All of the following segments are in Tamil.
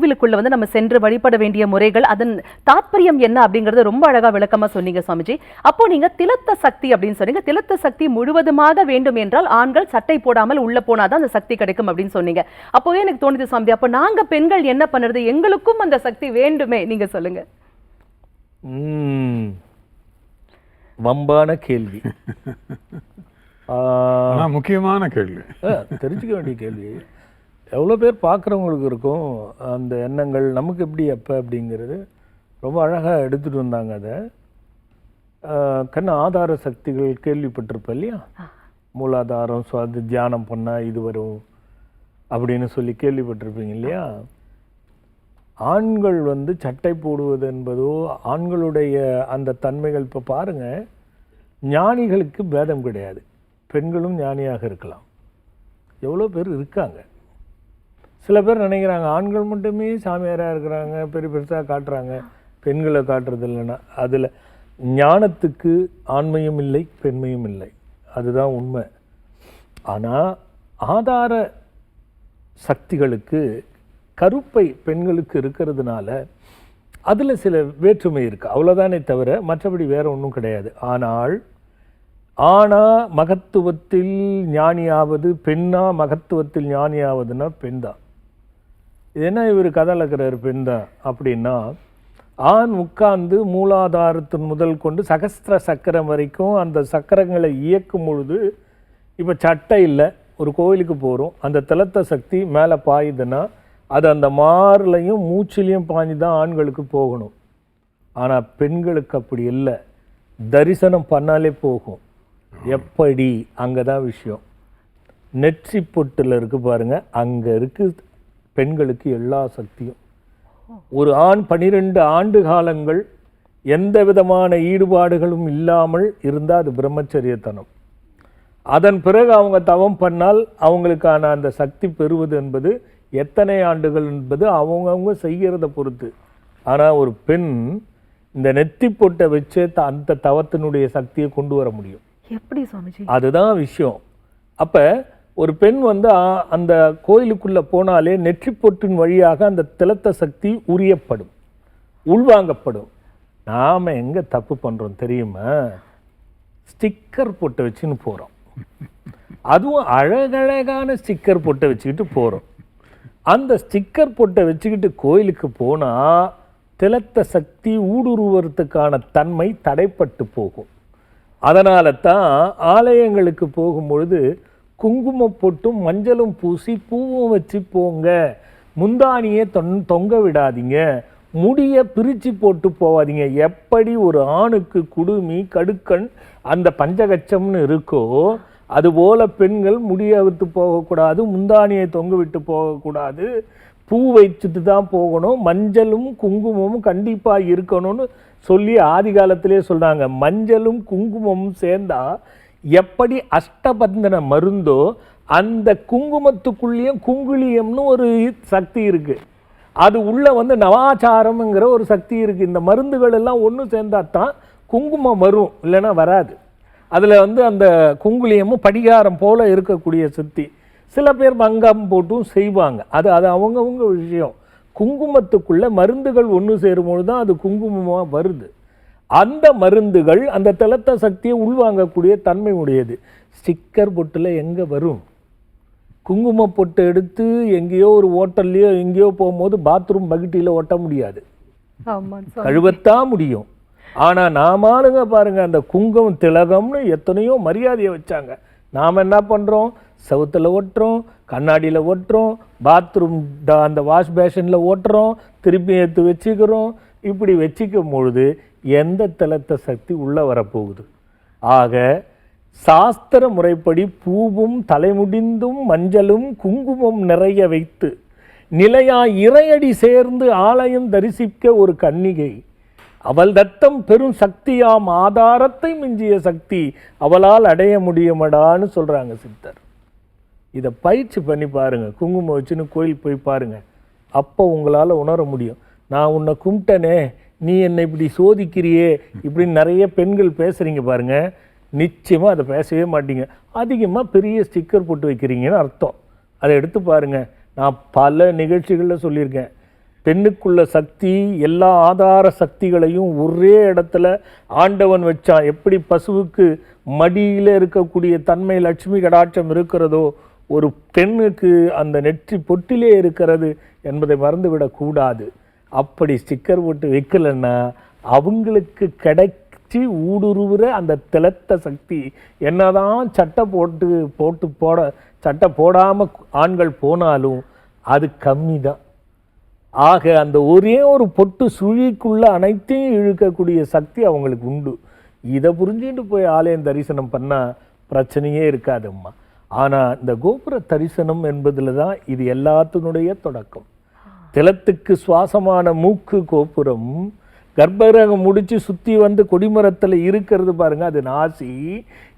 கோவிலுக்குள்ள வந்து நம்ம சென்று வழிபட வேண்டிய முறைகள் அதன் தாத்பரியம் என்ன அப்படிங்கறது ரொம்ப அழகா விளக்கமா சொன்னீங்க சுவாமிஜி. அப்போ நீங்க திலத்த சக்தி அப்படின்னு சொன்னீங்க. திலத்த சக்தி முழுவதுமாக வேண்டும் என்றால் ஆண்கள் சட்டை போடாமல் உள்ள போனாதான் அந்த சக்தி கிடைக்கும் அப்படின்னு சொன்னீங்க. அப்போவே எனக்கு தோணுது சுவாமிஜி அப்போ நாங்க பெண்கள் என்ன பண்ணுறது? எங்களுக்கும் அந்த சக்தி வேண்டுமே நீங்க சொல்லுங்க. ம். வம்பான கேள்வி. முக்கியமான கேள்வி. தெரிஞ்சுக்க வேண்டிய கேள்வி. எவ்வளோ பேர் பார்க்குறவங்களுக்கு இருக்கும் அந்த எண்ணங்கள் நமக்கு எப்படி எப்போ அப்படிங்கிறது. ரொம்ப அழகாக எடுத்துகிட்டு வந்தாங்க அதை. ஆ, கண்ண ஆதார சக்திகள் கேள்விப்பட்டிருப்ப இல்லையா? மூலாதாரம் ஸோ அது தியானம் பண்ணால் இது வரும் அப்படின்னு சொல்லி கேள்விப்பட்டிருப்பீங்க இல்லையா? ஆண்கள் வந்து சட்டை போடுவது என்பதோ ஆண்களுடைய அந்த தன்மைகள் இப்போ பாருங்க ஞானிகளுக்கு பேதம் கிடையாது. பெண்களும் ஞானியாக இருக்கலாம். எவ்வளோ பேர் இருக்காங்க. சில பேர் நினைக்கிறாங்க ஆண்கள் மட்டுமே சாமியாராக இருக்கிறாங்க பெரிய பெருசாக காட்டுறாங்க. பெண்களை காட்டுறது இல்லைன்னா அதில் ஞானத்துக்கு ஆண்மையும் இல்லை பெண்மையும் இல்லை. அதுதான் உண்மை. ஆனால் ஆதார சக்திகளுக்கு கருப்பை பெண்களுக்கு இருக்கிறதுனால அதில் சில வேற்றுமை இருக்குது அவ்வளோதானே தவிர மற்றபடி வேறு ஒன்றும் கிடையாது. ஆனால் ஆணா மகத்துவத்தில் ஞானியாவது பெண்ணா மகத்துவத்தில் ஞானியாவதுன்னா பெண் தான். என்ன இவர் கதலக்கிறார் பெண் தான் அப்படின்னா ஆண் உட்கார்ந்து மூலாதாரத்தின் முதல் கொண்டு சகஸ்திர சக்கரம் வரைக்கும் அந்த சக்கரங்களை இயக்கும் பொழுது இப்போ சட்டை இல்லை ஒரு கோயிலுக்கு போகிறோம் அந்த தலத்த சக்தி மேலே பாயுதுன்னா அது அந்த மார்லையும் மூச்சிலையும் பாஞ்சு தான் ஆண்களுக்கு போகணும். ஆனால் பெண்களுக்கு அப்படி இல்லை. தரிசனம் பண்ணாலே போகும். எப்படி? அங்கே தான் விஷயம். நெற்றி பொட்டில் இருக்குது பாருங்கள் அங்கே இருக்குது பெண்களுக்கு எல்லா சக்தியும். ஒரு ஆண் பனிரெண்டு ஆண்டு காலங்கள் எந்த விதமான ஈடுபாடுகளும் இல்லாமல் இருந்தால் அது பிரம்மச்சரியத்தனம். அதன் பிறகு அவங்க தவம் பண்ணால் அவங்களுக்கான அந்த சக்தி பெறுவது என்பது எத்தனை ஆண்டுகள் என்பது அவங்கவுங்க செய்கிறத பொறுத்து. ஆனால் ஒரு பெண் இந்த நெத்தி பொட்டை வச்சு அந்த தவத்தினுடைய சக்தியை கொண்டு வர முடியும். எப்படி சுவாமிஜி? அதுதான் விஷயம். அப்போ ஒரு பெண் வந்து அந்த கோயிலுக்குள்ளே போனாலே நெற்றிப்பொற்றின் வழியாக அந்த திலத்த சக்தி உரியப்படும் உள்வாங்கப்படும். நாம் எங்கே தப்பு பண்ணுறோம் தெரியுமா? ஸ்டிக்கர் போட்டு வச்சுன்னு போகிறோம் அதுவும் அழகழகான ஸ்டிக்கர் போட்டு வச்சுக்கிட்டு போகிறோம் அந்த ஸ்டிக்கர் போட்டை வச்சுக்கிட்டு கோயிலுக்கு போனால் திலத்த சக்தி ஊடுருவறதுக்கான தன்மை தடைப்பட்டு போகும். அதனால தான் ஆலயங்களுக்கு போகும்பொழுது குங்குமம் பொட்டும் மஞ்சளும் பூசி பூவும் வச்சு போங்க. முந்தானியை தொன் தொங்க விடாதீங்க. முடியை பிரித்து போட்டு போவாதீங்க. எப்படி ஒரு ஆணுக்கு குடுமி கடுக்கன் அந்த பஞ்சகச்சம்னு இருக்கோ அதுபோல பெண்கள் முடியை விட்டு போகக்கூடாது முந்தானியை தொங்க விட்டு போகக்கூடாது. பூ வச்சுட்டு தான் போகணும். மஞ்சளும் குங்குமமும் கண்டிப்பாக இருக்கணும்னு சொல்லி ஆதி காலத்திலே சொல்கிறாங்க மஞ்சளும் குங்குமமும் சேர்ந்தால் எப்படி அஷ்டபந்தன மருந்தோ அந்த குங்குமத்துக்குள்ளேயும் குங்குளியம்னு ஒரு சக்தி இருக்குது அது உள்ளே வந்து நவாச்சாரம்ங்கிற ஒரு சக்தி இருக்குது இந்த மருந்துகள் எல்லாம் ஒன்று சேர்ந்தா தான் குங்குமம் வரும் இல்லைன்னா வராது. அதில் வந்து அந்த குங்குளியமும் படிகாரம் போல் இருக்கக்கூடிய சக்தி சில பேர் மங்கம் போட்டும் செய்வாங்க. அது அது அவங்கவுங்க விஷயம். குங்குமத்துக்குள்ளே மருந்துகள் ஒன்று சேரும்பொழுது தான் அது குங்குமமாக வருது. அந்த மருந்துகள் அந்த திலத்த சக்தியை உள்வாங்கக்கூடிய தன்மை உடையது. ஸ்டிக்கர் பொட்டில் எங்கே வரும்? குங்கும பொட்டு எடுத்து எங்கேயோ ஒரு ஹோட்டல்லையோ எங்கேயோ போகும்போது பாத்ரூம் பக்கெட்டியில் ஒட்ட முடியாது. கழுவத்தான் முடியும். ஆனா நாமானுங்க பாருங்க அந்த குங்குமம் திலகம்னு எத்தனையோ மரியாதையை வச்சாங்க. நாம் என்ன பண்றோம்? செவுத்துல ஒட்டுறோம் கண்ணாடியில ஒட்டுறோம் பாத்ரூம் அந்த வாஷ் பேஷனில் ஓட்டுறோம் திருப்பி எடுத்து வச்சுக்கிறோம். இப்படி வச்சுக்கும் பொழுது எந்த தலத்தை சக்தி உள்ளே வரப்போகுது? ஆக சாஸ்திர முறைப்படி பூவும் தலைமுடிந்தும் மஞ்சளும் குங்குமம் நிறைய வைத்து நிலையா இறையடி சேர்ந்து ஆலயம் தரிசிக்க ஒரு கன்னிகை அவள் தத்தம் பெரும் சக்தியாம் ஆதாரத்தை மிஞ்சிய சக்தி அவளால் அடைய முடியுமடான்னு சொல்கிறாங்க சித்தர். இதை பயிற்சி பண்ணி பாருங்க குங்குமம் வச்சுன்னு கோயில் போய் பாருங்கள் அப்போ உங்களால் உணர முடியும். நான் உன்னை கும்பிட்டனே நீ என்னை இப்படி சோதிக்கிறியே இப்படின்னு நிறைய பெண்கள் பேசுகிறீங்க பாருங்க. நிச்சயமாக அதை பேசவே மாட்டீங்க. அதிகமாக பெரிய ஸ்டிக்கர் போட்டு வைக்கிறீங்கன்னு அர்த்தம். அதை எடுத்து பாருங்க. நான் பல நிகழ்ச்சிகளில் சொல்லியிருக்கேன். பெண்ணுக்குள்ள சக்தி எல்லா ஆதார சக்திகளையும் ஒரே இடத்துல ஆண்டவன் வச்சான். எப்படி பசுவுக்கு மடியில் இருக்கக்கூடிய தன்மை லட்சுமி கடாட்சம் இருக்கிறதோ ஒரு பெண்ணுக்கு அந்த நெற்றி பொட்டிலே இருக்கிறது என்பதை மறந்துவிடக்கூடாது. அப்படி ஸ்டிக்கர் போட்டு வைக்கலன்னா அவங்களுக்கு கிடைச்சி ஊடுருவுற அந்த திளத்த சக்தி. என்னதான் சட்டை போட்டு போட்டு போட சட்டை போடாமல் ஆண்கள் போனாலும் அது கம்மி தான் ஆக அந்த ஒரே ஒரு பொட்டு சுழிக்குள்ள அனைத்தையும் இழுக்கக்கூடிய சக்தி அவங்களுக்கு உண்டு. இதை புரிஞ்சுட்டு போய் ஆலயம் தரிசனம் பண்ணால் பிரச்சனையே இருக்காதும்மா. ஆனால் இந்த கோபுர தரிசனம் என்பதில் தான் இது எல்லாத்தினுடைய தொடக்கம். திலத்துக்கு சுவாசமான மூக்கு கோபுரம் கர்ப்பகிரகம் முடித்து சுற்றி வந்து கொடிமரத்தில் இருக்கிறது பாருங்கள் அது நாசி.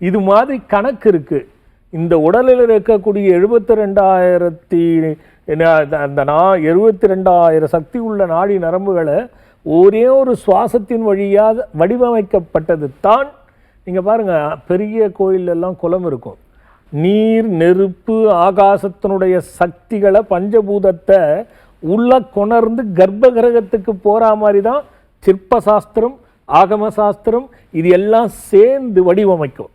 இது மாதிரி கணக்கு இருக்குது இந்த உடலில் இருக்கக்கூடிய எழுபத்தி ரெண்டாயிரத்தி அந்த நா எழுபத்தி ரெண்டாயிரம் சக்தி உள்ள நாடி நரம்புகளை ஒரே ஒரு சுவாசத்தின் வழியாக வடிவமைக்கப்பட்டது தான். நீங்கள் பாருங்க பெரிய கோயிலெல்லாம் குளம் இருக்கும். நீர் நெருப்பு ஆகாசத்தினுடைய சக்திகளை பஞ்சபூதத்தை உள்ள கொணர்ந்து கர்ப்ப கிரகத்துக்கு போகிற மாதிரி தான் சிற்ப சாஸ்திரம் ஆகம சாஸ்திரம் இது எல்லாம் சேர்ந்து வடிவமைக்கும்.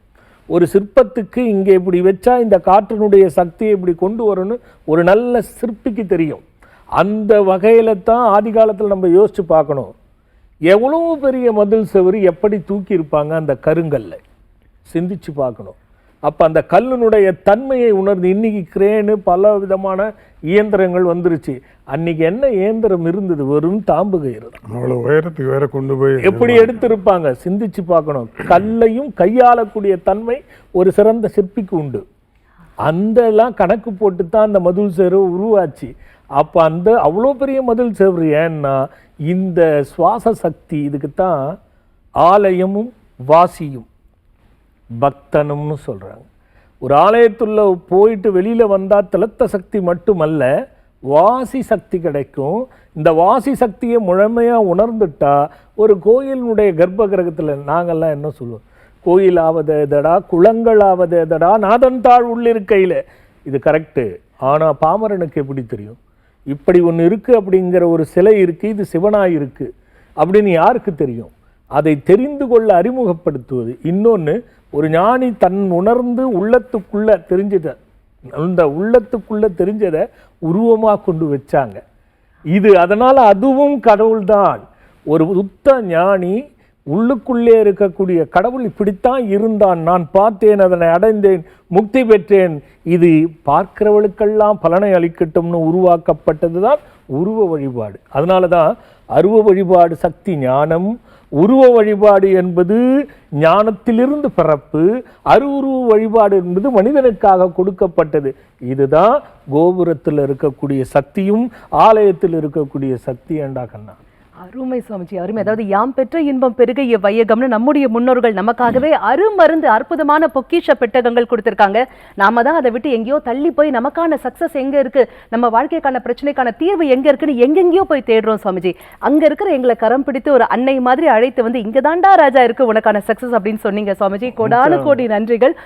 ஒரு சிற்பத்துக்கு இங்கே இப்படி வச்சா இந்த காற்றினுடைய சக்தியை இப்படி கொண்டு வரணும்னு ஒரு நல்ல சிற்பிக்கு தெரியும். அந்த வகையில் தான் ஆதி காலத்தில் நம்ம யோசித்து பார்க்கணும். எவ்வளவு பெரிய மதில் செவரு எப்படி தூக்கியிருப்பாங்க அந்த கருங்கல்ல? சிந்திச்சு பார்க்கணும். அப்ப அந்த கல்லினுடைய தன்மையை உணர்ந்து இன்னைக்கு கிரேனு பல விதமான இயந்திரங்கள் வந்துருச்சு. அன்னைக்கு என்ன இயந்திரம் இருந்தது? வெறும் தாம்பு கயிறு தான். அவ்வளவு உயரத்துக்கு வேற கொண்டு போய் எப்படி எடுத்திருப்பாங்க? சிந்திச்சு பார்க்கணும். கல்லையும் கையாளக்கூடிய தன்மை ஒரு சிறந்த சிற்பிக்கு உண்டு. அந்த எல்லாம் கணக்கு போட்டு தான் அந்த மதில் சேரு உருவாச்சு. அப்போ அந்த அவ்வளோ பெரிய மதில் சேரு ஏன்னா இந்த சுவாச சக்தி இதுக்கு தான் ஆலயமும் வாசியும். பக்தனும்னு சொல்கிறாங்க ஒரு ஆலயத்துள்ள போயிட்டு வெளியில் வந்தால் திலத்த சக்தி மட்டுமல்ல வாசி சக்தி கிடைக்கும். இந்த வாசி சக்தியை முழுமையாக உணர்ந்துட்டா ஒரு கோயிலினுடைய கர்ப்ப கிரகத்தில் நாங்கள்லாம் என்ன சொல்லுவோம்? கோயிலாவது எதடா குளங்கள் எதடா நாதன் தாழ் உள்ளிருக்கையில். இது கரெக்டு ஆனால் பாமரனுக்கு எப்படி தெரியும்? இப்படி ஒன்று இருக்குது அப்படிங்கிற ஒரு சிலை இருக்குது இது சிவனாய் இருக்குது அப்படின்னு யாருக்கு தெரியும்? அதை தெரிந்து கொள்ள அறிமுகப்படுத்துவது. இன்னொன்று ஒரு ஞானி தன் உணர்ந்து உள்ளத்துக்குள்ளே தெரிஞ்சதை அந்த உள்ளத்துக்குள்ளே தெரிஞ்சதை உருவமாக கொண்டு வச்சாங்க. இது அதனால் அதுவும் கடவுள்தான். ஒரு சுத்த ஞானி உள்ளுக்குள்ளே இருக்கக்கூடிய கடவுள் இப்படித்தான் இருந்தான். நான் பார்த்தேன் அதனை அடைந்தேன் முக்தி பெற்றேன். இது பார்க்கிறவளுக்கெல்லாம் பலனை அளிக்கட்டும்னு உருவாக்கப்பட்டது தான் உருவ வழிபாடு. அதனால தான் அருவ வழிபாடு சக்தி ஞானம் உருவ வழிபாடு என்பது ஞானத்திலிருந்து பிறப்பு அருவுருவ வழிபாடு என்பது மனிதனுக்காக கொடுக்கப்பட்டது. இதுதான் கோபுரத்தில் இருக்கக்கூடிய சக்தியும் ஆலயத்தில் இருக்கக்கூடிய சக்தி ஏண்டா கண்ணா அருமை சுவாமிஜி அருமை. அதாவது யாம் பெற்ற இன்பம் பெருக வையகம்னு நம்முடைய முன்னோர்கள் நமக்காகவே அருமருந்து அற்புதமான பொக்கிஷ பெட்டகங்கள் கொடுத்திருக்காங்க. நாம தான் அதை விட்டு எங்கேயோ தள்ளி போய் நமக்கான சக்சஸ் எங்க இருக்கு? நம்ம வாழ்க்கைக்கான பிரச்சனைக்கான தீர்வு எங்க இருக்குன்னு எங்கெங்கேயோ போய் தேடுறோம் சுவாமிஜி. அங்க இருக்கிற எங்களை கரம் பிடித்து ஒரு அன்னை மாதிரி அழைத்து வந்து இங்க தாண்டா ராஜா இருக்கு உனக்கான சக்சஸ் அப்படின்னு சொன்னீங்க சுவாமிஜி. கோடானு கோடி நன்றிகள்.